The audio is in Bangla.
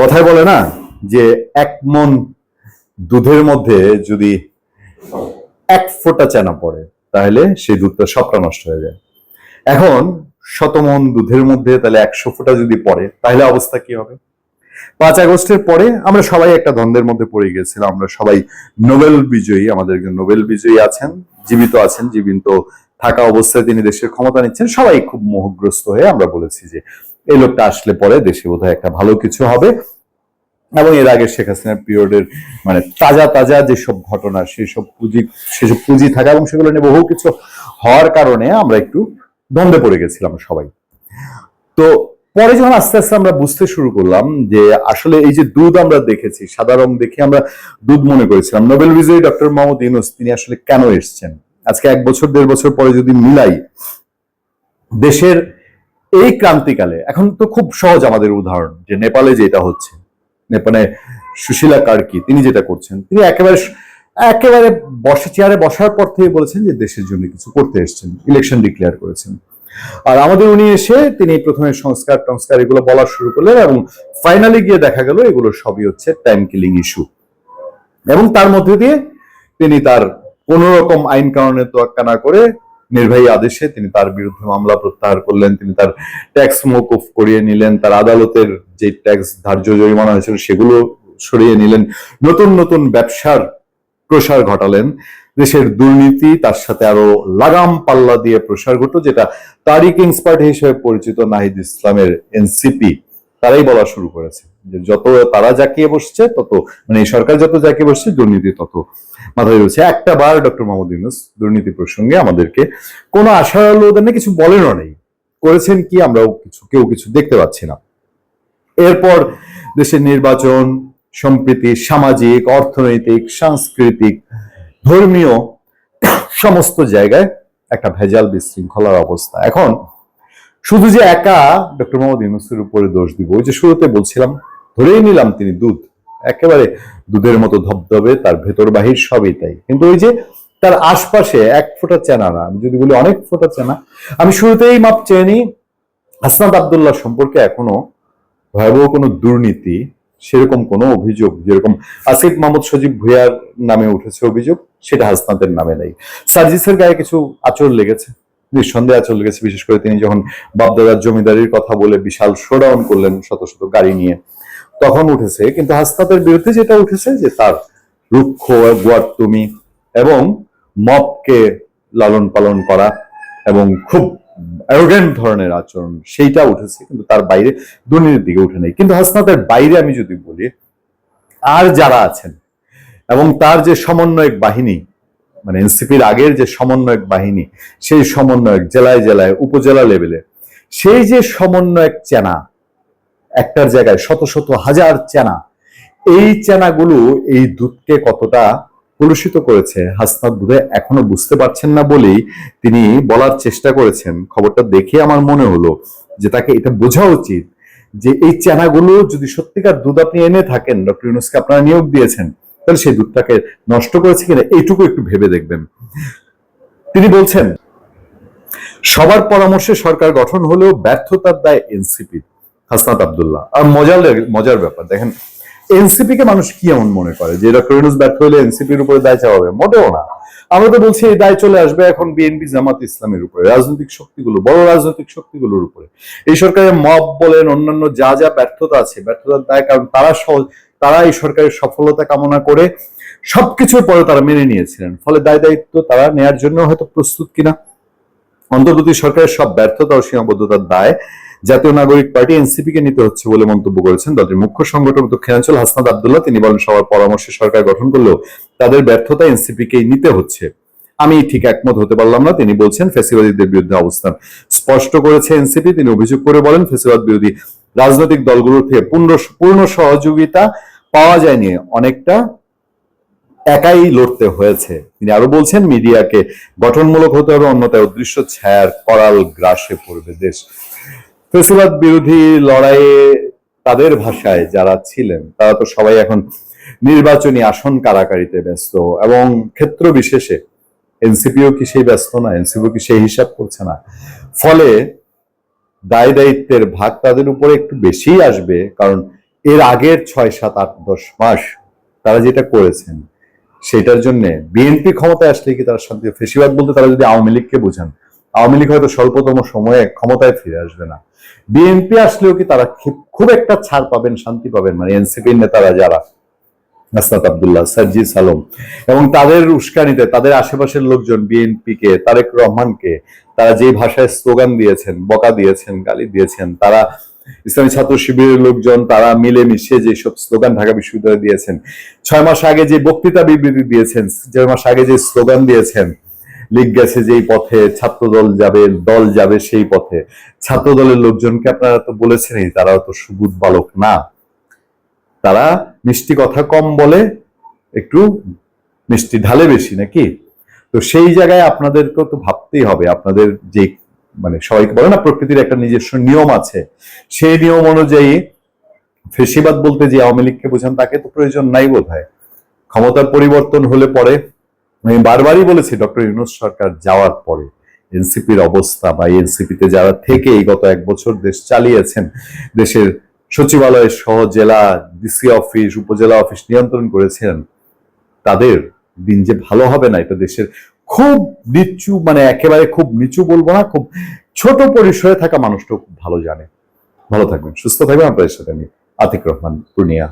কথায় বলে না যে এক মন দুধের মধ্যে যদি এক ফোঁটা চেনা পড়ে, তাহলে সেই দুধটা সবটা নষ্ট হয়ে যায়। এখন শতমন দুধের মধ্যে তাহলে একশো ফোঁটা যদি পড়ে, তাহলে অবস্থা কি হবে? পাঁচ আগস্টের পরে আমরা সবাই একটা দ্বন্দ্বের মধ্যে পড়ে গেছিলাম। আমরা সবাই নোবেল বিজয়ী, আমাদের নোবেল বিজয়ী আছেন, জীবিত আছেন, জীবিত থাকা অবস্থায় তিনি দেশের ক্ষমতা নিচ্ছেন। সবাই খুব মোহগ্রস্ত হয়ে আমরা বলেছি যে এই লোকটা আসলে পরে দেশে বোধহয় একটা ভালো কিছু হবে। এবং এর আগে শেখ হাসিনার পিরিয়ডের মানে তাজা তাজা যেসব ঘটনা, সেসব পুঁজি সেসব পুঁজি থাকা এবং সেগুলো নিয়ে বহু কিছু হওয়ার কারণে আমরা একটু দ্বন্দ্বে পড়ে গেছিলাম সবাই। তো পরে যখন আস্তে আস্তে আমরা বুঝতে শুরু করলাম যে আসলে এই যে দুধ আমরা দেখেছি, সাদা রং দেখে আমরা দুধ মনে করেছিলাম। নোবেল বিজয়ী ডক্টর মোহাম্মদ ইউনুস, তিনি আসলে কেন এসছেন? আজকে এক বছর, দেড় বছর পরে যদি মিলাই, দেশের এই ক্রান্তিকালে, এখন তো খুব সহজ আমাদের উদাহরণ যে নেপালে যেটা হচ্ছে, নেপালে সুশীলা কার্কি, তিনি যেটা করছেন, তিনি একেবারে একেবারে বসে, চেয়ারে বসার পর থেকে বলেছেন যে দেশের জন্য কিছু করতে এসেছেন ইলেকশন ডিক্লেয়ার করেছেন। আর আমাদের উনি এসে তিনি প্রথমে সংস্কার টংস্কার এগুলো বলা শুরু করলেন এবং ফাইনালি গিয়ে দেখা গেল এগুলো সবই হচ্ছে টাইম কিলিং ইস্যু এবং তার মধ্যে দিয়ে তিনি তার কোন রকম আইন কারণে তোয়াক্কা না করে নির্বাহী আদেশে তিনি তার বিরুদ্ধে মামলা প্রত্যাহার করলেন, তিনি তার ট্যাক্স মৌকুফ করিয়ে নিলেন, তার আদালতের যে ট্যাক্স ধার্য জরিমানা হয়েছিল সেগুলো সরিয়ে নিলেন, নতুন নতুন ব্যবসার প্রসার ঘটালেন, দেশের দুর্নীতি, তার সাথে আরও লাগাম পাল্লা দিয়ে প্রসার ঘটল, যেটা তারিক ইন্সপার্ট হিসেবে পরিচিত নাহিদ ইসলামের এনসিপি তারাই বলা শুরু করেছে। যত তারা জাকিয়ে বসছে, তত মানে সরকার যত জাকিয়ে বসছে, দুর্নীতি তত মাথায় রয়েছে। একটা বার ডক্টর মোহাম্মদ ইউনুস দুর্নীতি প্রসঙ্গে আমাদেরকে কোনো আশা আলোদনে কিছু বলেনও নেই। করেছেন কি আমরাও কিছু, কেউ কিছু দেখতে পাচ্ছি না। এরপর দেশের নির্বাচন, সম্প্রীতি, সামাজিক, অর্থনৈতিক, সাংস্কৃতিক, ধর্মীয় সমস্ত জায়গায় একটা ভেজাল বিশৃঙ্খলার অবস্থা। এখন শুধু যে একা ডক্টর মোহাম্মদ ইউনুসের উপরে দোষ দিব, ওই যে শুরুতে বলছিলাম ধরেই নিলাম তিনি দুধ। একেবারে দুধের মতো ধবধবে, তার ভেতর বাহির সবই তাই। কিন্তু ওই যে তার আশপাশে এক ফোঁটা চেনা না, আমি যদি বলি অনেক ফোঁটা চেনা, আমি শুরুতেই মাপ চেয়ে নিই হাসনাত আবদুল্লাহ সম্পর্কে এখনও ভয়াবহ কোনো দুর্নীতি, সেরকম কোনো অভিযোগ, যেরকম আসিফ মাহমুদ সজীব ভুইয়ার নামে উঠেছে অভিযোগ, সেটা হাসনাতের নামে নেই। সার্জিসের গায়ে কিছু আচর লেগেছে, নিঃসন্দেহে আচর লেগেছে, বিশেষ করে তিনি যখন বাপদাদার জমিদারির কথা বলে বিশাল শোডাউন করলেন শত শত গাড়ি নিয়ে। তখন উঠেছে। কিন্তু হাসনাতের বিরুদ্ধে যেটা উঠেছে যে তার রুক্ষ, গুয়ার্তুমি এবং মপকে লালন পালন করা এবং খুব অ্যারোগেন্ট ধরনের আচরণ, সেইটা উঠেছে, কিন্তু তার বাইরে দুর্নীতির দিকে উঠে নেই। কিন্তু হাসনাতের বাইরে আমি যদি বলি, আর যারা আছেন এবং তার যে সমন্বয়ক বাহিনী মানে এনসিপির আগের যে সমন্বয়ক বাহিনী, সেই সমন্বয়ক জেলায় জেলায়, উপজেলা লেভেলে সেই যে সমন্বয়ক চেনা একটার জায়গায় শত শত হাজার চেনা। এই চেনাগুলো এই দুধকে কতটা কলুষিত করেছে হাসনাত বুধে এখনও বুঝতে পারছেন না বলেই তিনি বলার চেষ্টা করেছেন। খবরটা দেখে আমার মনে হলো যে তাকে এটা বোঝা উচিত যে এই চেনাগুলো যদি সত্যিকার দুধ আপনি এনে থাকেন, ডক্টর ইউনুসকে আপনারা নিয়োগ দিয়েছেন, তাহলে সেই দুধটাকে নষ্ট করেছে কিনা এইটুকু একটু ভেবে দেখবেন। তিনি বলছেন, সবার পরামর্শে সরকার গঠন হলেও ব্যর্থতার দায় এনসিপি হাসনাত আবদুল্লাহ। আর মজার মজার ব্যাপার, দেখেন এনসিপি কে মানুষ কি এমন মনে করে? যে ডক্টর ইউনুস ব্যর্থ হলে এনসিপির উপরে দায় চাওয়াবে মোটেও না। আমরা তো বলছি, এই দায় চলে আসবে এখন বিএনপি জামাত ইসলামের উপরে, রাজনৈতিক শক্তিগুলো বড় রাজনৈতিক শক্তিগুলোর উপরে। এই সরকারের মব বলেন অন্যান্য যা যা ব্যর্থতা আছে, ব্যর্থতার দায় কারণ তারা সহজ তারা এই সরকারের সফলতা কামনা করে সবকিছুর পরে তারা মেনে নিয়েছিলেন। ফলে দায় দায়িত্ব তারা নেয়ার জন্য হয়তো প্রস্তুত কিনা? অন্তর্বর্তী সরকারের সব ব্যর্থতা ও সীমাবদ্ধতার দায় জাতীয় নাগরিক পার্টি এনসিপি কে নিতে হচ্ছে বলে মন্তব্য করেছেন দলটির মুখ্য সংগঠক দক্ষিণাঞ্চল হাসনাদ আবদুল্লাহ। তিনি বলেন, সবার পরামর্শে সরকার গঠন করলেও তাদের ব্যর্থতা এনসিপি কেই নিতে হচ্ছে। আমি ঠিক একমত হতে পারলাম না, তিনি বলছেন, ফেসিবাদীদের বিরুদ্ধে অবস্থান। স্পষ্ট করেছে এনসিপি, তিনি অভিযোগ করে বলেন, ফেসিবাদ বিরোধী রাজনৈতিক দলগুলোর থেকে পূর্ণ পূর্ণ সহযোগিতা পাওয়া যায়নি। অনেকটা একাই লড়তে হয়েছে। তিনি আরও বলছেন, মিডিয়াকে গঠনমূলক হতে হবে, অন্যথায় অদৃশ্য ছায়ার করাল গ্রাসে পড়বে দেশ। ফেসিবাদ বিরোধী লড়াইয়ে তাদের ভাষায় যারা ছিলেন, তারা তো সবাই এখন নির্বাচনী আসন কারাকারিতে ব্যস্ত এবং ক্ষেত্র বিশেষে এনসিপিও কি সেই ব্যস্ত না, এনসিপিও কি সেই হিসাব করছে না। ফলে দায় দায়িত্বের ভাগ তাদের উপরে একটু বেশিই আসবে, কারণ এর আগের ছয়, সাত, আট, দশ মাস তারা যেটা করেছেন, সেটার জন্য বিএনপি ক্ষমতায় আসলে কি তারা শান্তি, ফেসিবাদ বলতে তারা যদি আওয়ামী লীগকে বোঝান আওয়ামী লীগ হয়তো স্বল্পতম সময়ে ক্ষমতায় ফিরে আসবে না। বিএনপি আসলেও কি তারা খুব- একটা ছাড় পাবেন, শান্তি পাবেন মানে এনসিপির নেতারা যারা নাসনাত আবদুল্লাহ, সাজ্জিদ আলম এবং তাদের উস্কানিতে তাদের আশেপাশের লোকজন বিএনপি কে তারেক রহমানকে, তারা যে ভাষায় স্লোগান দিয়েছেন, বকা দিয়েছেন, গালি দিয়েছেন, তারা ইসলামী ছাত্র শিবিরের লোকজন, তারা মিলে মিশে যেসব স্লোগান ঢাকা বিশ্ববিদ্যালয়ে দিয়েছেন, ছয় মাস আগে যে বক্তৃতা বিবৃতি দিয়েছেন, ছয় মাস আগে যে স্লোগান দিয়েছেন লিগ গেছে যেই পথে ছাত্র দল যাবে দল যাবে সেই পথে। ছাত্র দলের লোকজনকে আপনারা তো বলেছেনই, তারা তো সুবুধ বালক না। তারা মিষ্টি কথা কম বলে, একটু মিষ্টি ঢালে বেশি নাকি? তো সেই জায়গায় আপনাদেরকেও তো ভাবতেই হবে। আপনাদের যে মানে সবাইকে বলে না, প্রকৃতির একটা নিজস্ব নিয়ম আছে। সেই নিয়ম অনুযায়ী ফেসিবাদ বলতে যে আওয়ামী লীগকে বোঝান, তাকে তো প্রয়োজন নাই বোধ হয় ক্ষমতার পরিবর্তন হলে পরে আমি বারবারই বলেছি, ডক্টর ইউনুস সরকার যাওয়ার পরে এনসিপির অবস্থা বা এনসিপিতে যারা থেকে এই গত এক বছর দেশ চালিয়েছেন, দেশের সচিবালয় সহ জেলা ডিসি অফিস, উপজেলা অফিস নিয়ন্ত্রণ করেছেন, তাদের দিন যে ভালো হবে না, এটা দেশের খুব নিচু মানে একেবারে খুব নিচু বলব না, খুব ছোট পরিসরে থাকা মানুষটাও খুব ভালো জানে। ভালো থাকবেন, সুস্থ থাকবেন আপনাদের সাথে আমি আতিক রহমান, পূর্ণিয়া।